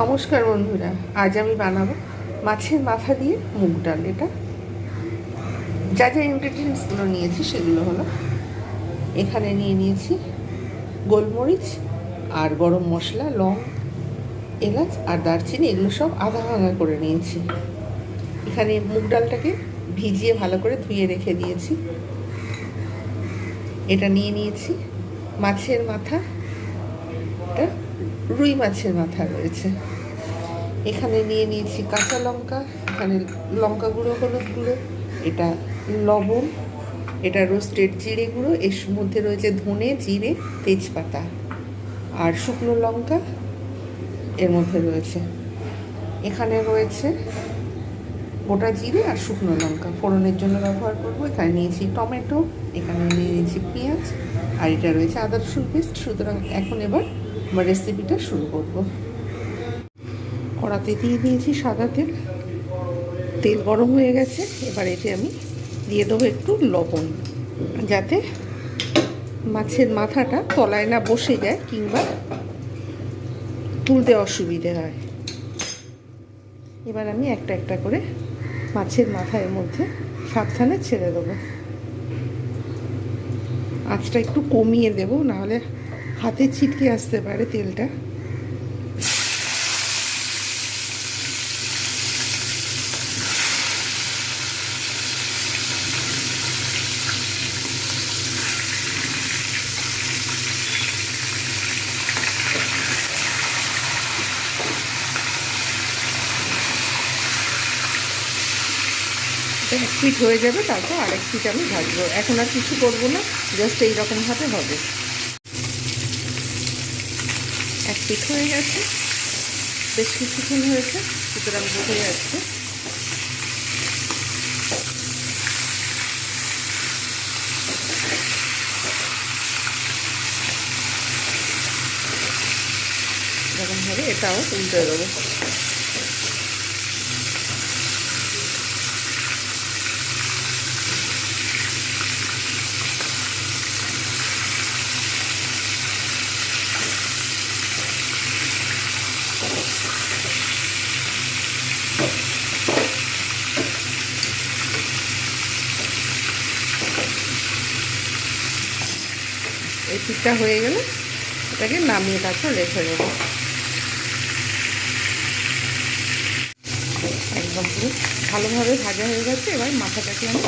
নমস্কার বন্ধুরা, আজ আমি বানাবো মাছের মাথা দিয়ে মুগ ডাল। এটা যা যা ইনগ্রিডিয়েন্টসগুলো নিয়েছি সেগুলো হলো, এখানে নিয়ে নিয়েছি গোলমরিচ আর গরম মশলা, লং, এলাচ আর দারচিনি, এগুলো সব আধা ভাঙা করে নিয়েছি। এখানে মুগ ডালটাকে ভিজিয়ে ভালো করে ধুয়ে রেখে দিয়েছি। এটা নিয়ে নিয়েছি মাছের মাথা রুই মাছের মাথা রয়েছে। এখানে নিয়ে নিয়েছি কাঁচা লঙ্কা, এখানে লঙ্কা গুঁড়ো, হলুদ গুঁড়ো, এটা লবণ, এটা রোস্টেড জিরে গুঁড়ো, এর মধ্যে রয়েছে ধনে, জিরে, তেজপাতা আর শুকনো লঙ্কা এর মধ্যে রয়েছে। এখানে রয়েছে গোটা জিরে আর শুকনো লঙ্কা। ফোড়নের জন্য ব্যবহার করব। এখানে নিয়েছি টমেটো, এখানে নিয়ে নিয়েছি পেঁয়াজ আর এটা রয়েছে আদা রসুন পেস্ট। সুতরাং এখন এবার রেসিপিটা শুরু করব। কড়াতে দিয়ে দিয়েছি সাদা তেল। তেল গরম হয়ে গেছে, এবার এতে আমি দিয়ে দেবো একটু লবণ। যাতে মাছের মাথাটা তলায় না বসে যায় কিংবা তুলতে অসুবিধে হয়। এবার আমি একটা একটা করে মাছের মাথার মধ্যে সাবধানে ছেড়ে দেবো। আঁচটা একটু কমিয়ে দেবো, নাহলে হাতে ছিটকে আসতে পারে তেলটা। এক হয়ে যাবে, তারপর আরেক পিঠ আমি ভাজবো। এখন আর কিছু করব না, জাস্ট এইরকমভাবে হবে। পিঠ হয়ে গেছে বেশ কিছুক্ষণ হয়েছে সুতরাং বোঝা যাচ্ছে। এরকমভাবে এটাও উল্টে দেবো। পিঠটা হয়ে গেলে এটাকে নামিয়ে তারপর রেখে দেবো। একদম পুরো ভালোভাবে ভাজা হয়ে গেছে, এবার মাথাটাকে আমি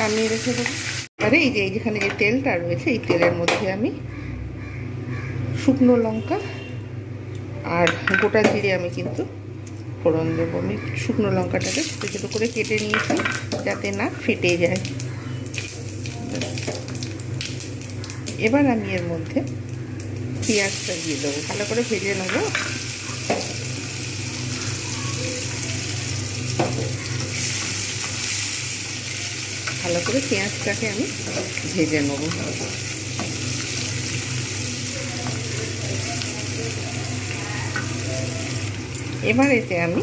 নামিয়ে রেখে দেবো। এবারে এই যে, এই যেখানে যে তেলটা রয়েছে, এই তেলের মধ্যে আমি শুকনো লঙ্কা আর গোটা জিরে আমি কিন্তু ফোড়ন দেবো। আমি শুকনো লঙ্কাটাকে ছোটো ছোটো করে কেটে নিয়েছি যাতে না ফেটে যায়। এবার আমি এর মধ্যে পেঁয়াজটা দিয়ে দেবো। ভালো করে ভেজে নেব। ভালো করে পেঁয়াজটাকে আমি ভেজে নেব। এবার এতে আমি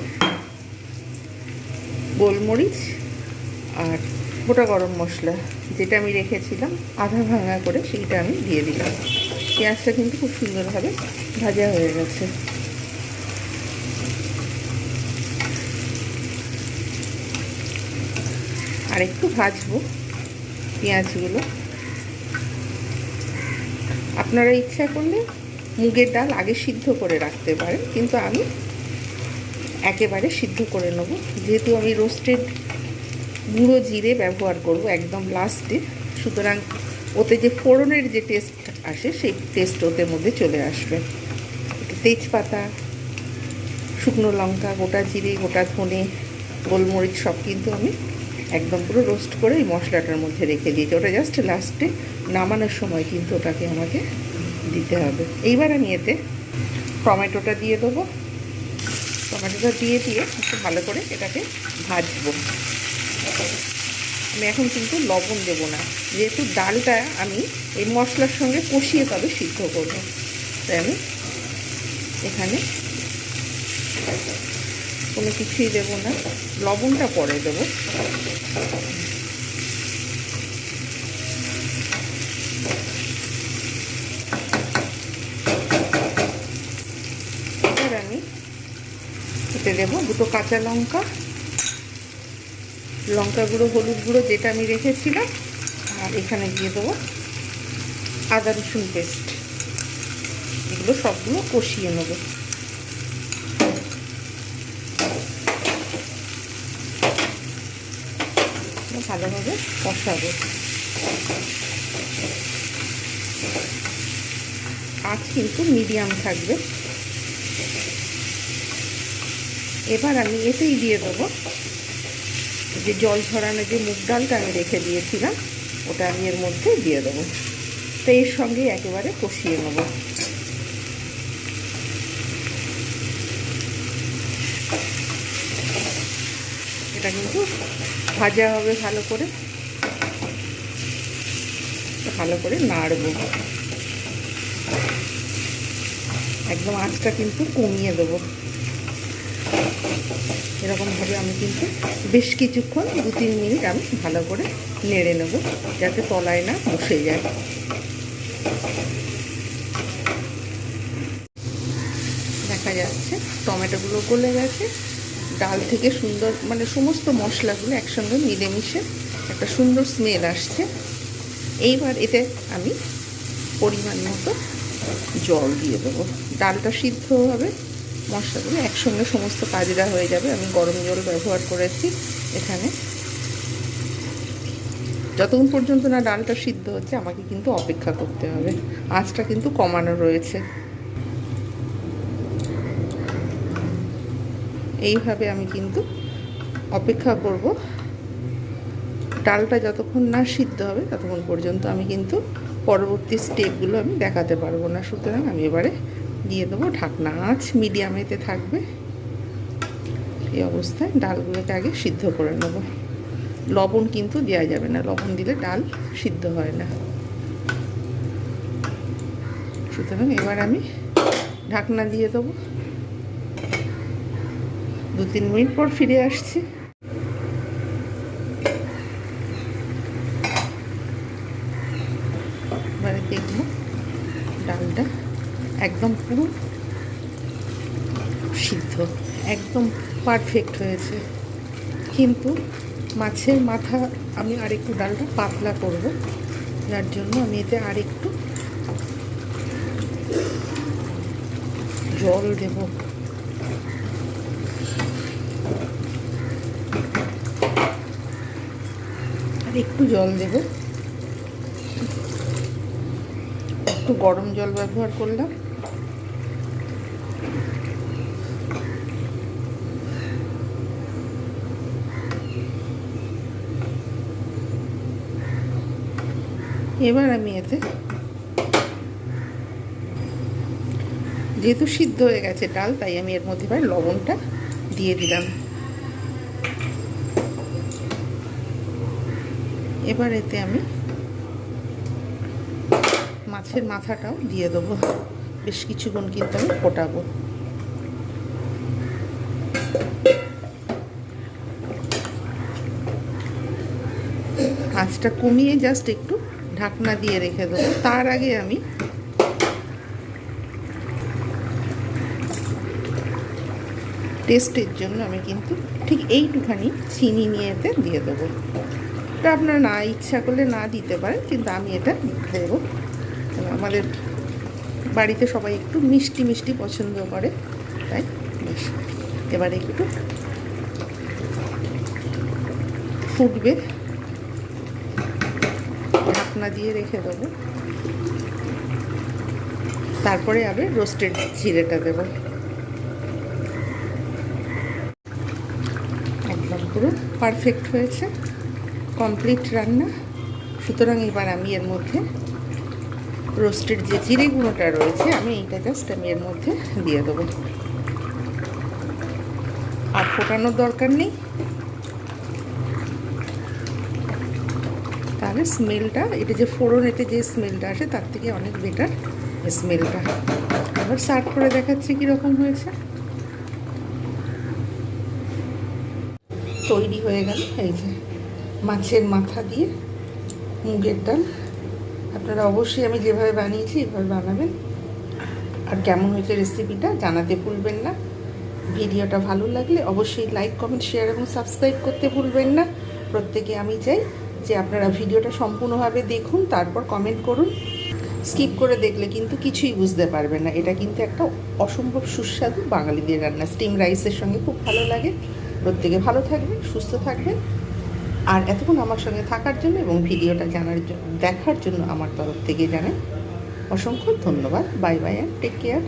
গোলমরিচ আর গোটা গরম মশলা যেটা আমি রেখেছিলাম, আধা ভাঙা করে সেইটা আমি দিয়ে দিলাম। পেঁয়াজটা কিন্তু খুব সুন্দরভাবে ভাজা হয়ে গেছে। আর একটু ভাজবো পেঁয়াজগুলো। আপনারা ইচ্ছা করলে মুগের ডাল আগে সিদ্ধ করে রাখতে পারেন, কিন্তু আমি একেবারে সিদ্ধ করে নেব। যেহেতু আমি রোস্টেড গুঁড়ো জিরে ব্যবহার করব একদম লাস্টে। সুতরাং ওতে যে ফোড়নের যে টেস্ট আসে, সেই টেস্ট ওদের মধ্যে চলে আসবে। তেজপাতা, শুকনো লঙ্কা, গোটা জিরে, গোটা ধনে, গোলমরিচ সব কিন্তু আমি একদম পুরো রোস্ট করে এই মশলাটার মধ্যে রেখে দিয়েছি। ওটা জাস্ট লাস্টে নামানোর সময় কিন্তু ওটাকে আমাকে দিতে হবে। এইবার আমি এতে টমেটোটা দিয়ে দেবো। টমেটোটা দিয়ে দিয়ে একটু ভালো করে এটাকে ভাজবো। আমি এখন কিন্তু লবণ দেব না। যেহেতু ডালটা আমি এই মশলার সঙ্গে কষিয়ে তবে সিদ্ধ করব। তাই আমি এখানে কোনো কিছুই দেব না। লবণটা পরে দেবো। এবার আমি দেব দুটো কাঁচা লঙ্কা। লঙ্কা গুঁড়ো, হলুদ গুঁড়ো যেটা আমি রেখেছিলাম, আর এখানে দিয়ে দেবো আদা রসুন পেস্ট। এগুলো সবগুলো কষিয়ে নেব। ভালোভাবে কষাবো। আঁচ কিন্তু মিডিয়াম থাকবে। এবার আমি এতেই দিয়ে দেবো যে জল ঝরানো যে মুগ ডালটা আমি রেখে দিয়েছিলাম, ওটা আমি এর মধ্যে দিয়ে দেবো। তো এর সঙ্গে একেবারে কষিয়ে নেব। এটা কিন্তু ভাজা হবে ভালো করে। ভালো করে নাড়বো। একদম আঁচটা কিন্তু কমিয়ে দেবো। এরকমভাবে আমি কিন্তু বেশ কিছুক্ষণ দু তিন মিনিট আমি ভালো করে নেড়ে নেব, যাতে তলায় না বসে যায়। দেখা যাচ্ছে টমেটোগুলো গলে গেছে। ডাল থেকে সুন্দর মানে সমস্ত মশলাগুলো একসঙ্গে মিলেমিশে একটা সুন্দর স্মেল আসছে। এইবার এতে আমি পরিমাণ মতো জল দিয়ে দেবো। ডালটা সিদ্ধ হবে। মশলাগুলো একসঙ্গে সমস্ত কাজরা হয়ে যাবে। আমি গরম জল ব্যবহার করেছি এখানে। যতক্ষণ পর্যন্ত না ডালটা সিদ্ধ হচ্ছে, আমাকে কিন্তু অপেক্ষা করতে হবে। আঁচটা কিন্তু কমানো রয়েছে। এইভাবে আমি কিন্তু অপেক্ষা করব। ডালটা যতক্ষণ না সিদ্ধ হবে, ততক্ষণ পর্যন্ত আমি কিন্তু পরবর্তী স্টেপগুলো আমি দেখাতে পারব না। সুতরাং আমি এবারে দিয়ে দেবো, ঢাকনা আঁচ মিডিয়ামেতে থাকবে। এই অবস্থায় ডালগুলোকে আগে সিদ্ধ করে নেব। লবণ কিন্তু দেওয়া যাবে না, লবণ দিলে ডাল সিদ্ধ হয় না। সুতরাং এবার আমি ঢাকনা দিয়ে দেবো। দু তিন মিনিট পর ফিরে আসছি এবারে দেখব ডালটা একদম পুরো সিদ্ধ, একদম পারফেক্ট হয়েছে। কিন্তু মাছের মাথা আমি আরেকটু ডালটা পাতলা করব, যার জন্য আমি এতে আরেকটু জল দেব। আর একটু জল দেব। একটু গরম জল ব্যবহার করলাম। এবার আমি এতে যেহেতু সিদ্ধ হয়ে গেছে ডাল, তাই আমি এর মধ্যে এবার লবণটা দিয়ে দিলাম। এবার এতে আমি মাছের মাথাটাও দিয়ে দেবো। বেশ কিছুক্ষণ কিন্তু আমি ফোটাবো। আঁচটা কমিয়ে জাস্ট একটু ঢাকনা দিয়ে রেখে দেবো। তার আগে আমি টেস্টের জন্য আমি কিন্তু ঠিক এইটুখানি চিনি নিয়ে এতে দিয়ে দেবো। এটা আপনারা না ইচ্ছা করলে না দিতে পারেন, কিন্তু আমি এটা দেবো। আমাদের বাড়িতে সবাই একটু মিষ্টি মিষ্টি পছন্দ করে, তাই এবারে একটু ফুটবে। ঢাকনা দিয়ে রেখে দেবো। তারপরে আবার রোস্টেড জিরেটা দেবো। একদম পুরো পারফেক্ট হয়েছে। কমপ্লিট রান্না। সুতরাং এবার আমি এর মধ্যে রোস্টেড যে জিরে গুঁড়োটা রয়েছে, আমি এইটা জাস্ট আমি এর মধ্যে দিয়ে দেবো। আর ফোটানোর দরকার নেই। তাহলে স্মেলটা এটা যে ফোড়ন এতে যে স্মেলটা আসে, তার থেকে অনেক বেটার স্মেলটা এবার সার্ভ করে দেখাচ্ছি কীরকম হয়েছে। তৈরি হয়ে গেল, এই যে মাছের মাথা দিয়ে মুগের ডাল। আপনারা অবশ্যই আমি যেভাবে বানিয়েছি, এভাবে বানাবেন। আর কেমন হয়েছে রেসিপিটা জানাতে ভুলবেন না। ভিডিওটা ভালো লাগলে অবশ্যই লাইক কমেন্ট শেয়ার এবং সাবস্ক্রাইব করতে ভুলবেন না। প্রত্যেকে আমি চাই যে আপনারা ভিডিওটা সম্পূর্ণভাবে দেখুন, তারপর কমেন্ট করুন। স্কিপ করে দেখলে কিন্তু কিছুই বুঝতে পারবেন না। এটা কিন্তু একটা অসম্ভব সুস্বাদু বাঙালিদের রান্না। স্টিম রাইসের সঙ্গে খুব ভালো লাগে। প্রত্যেকে ভালো থাকবেন, সুস্থ থাকবেন। আর এতক্ষণ আমার সঙ্গে থাকার জন্য এবং ভিডিওটা জানার জন্য দেখার জন্য আমার তরফ থেকে জানাই অসংখ্য ধন্যবাদ। Bye bye and take care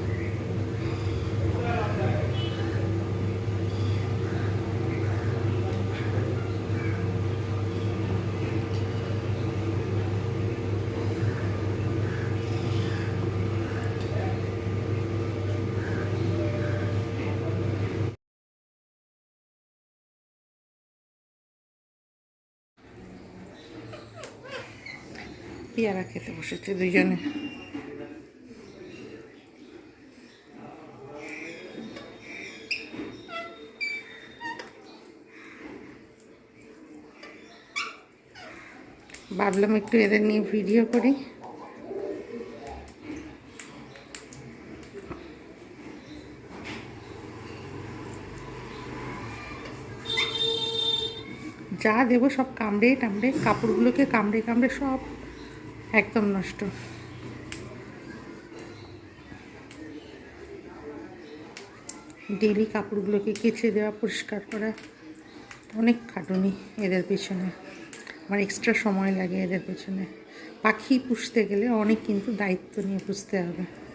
পেয়ারা খেতে বসেছে দুজনে ভাবলাম একটু এদের নিয়ে ভিডিও করি। যা দেবো সব কামড়ে টামড়ে, কাপড়গুলোকে কামড়ে কামড়ে সব একদম নষ্ট। ডেলি কাপড়গুলোকে কেচে দেওয়া, পরিষ্কার করা, অনেক খাটুনি এদের পেছনে। আমার এক্সট্রা সময় লাগে এদের পেছনে। পাখি পুষতে গেলে অনেক কিন্তু দায়িত্ব নিয়ে পুষতে হবে।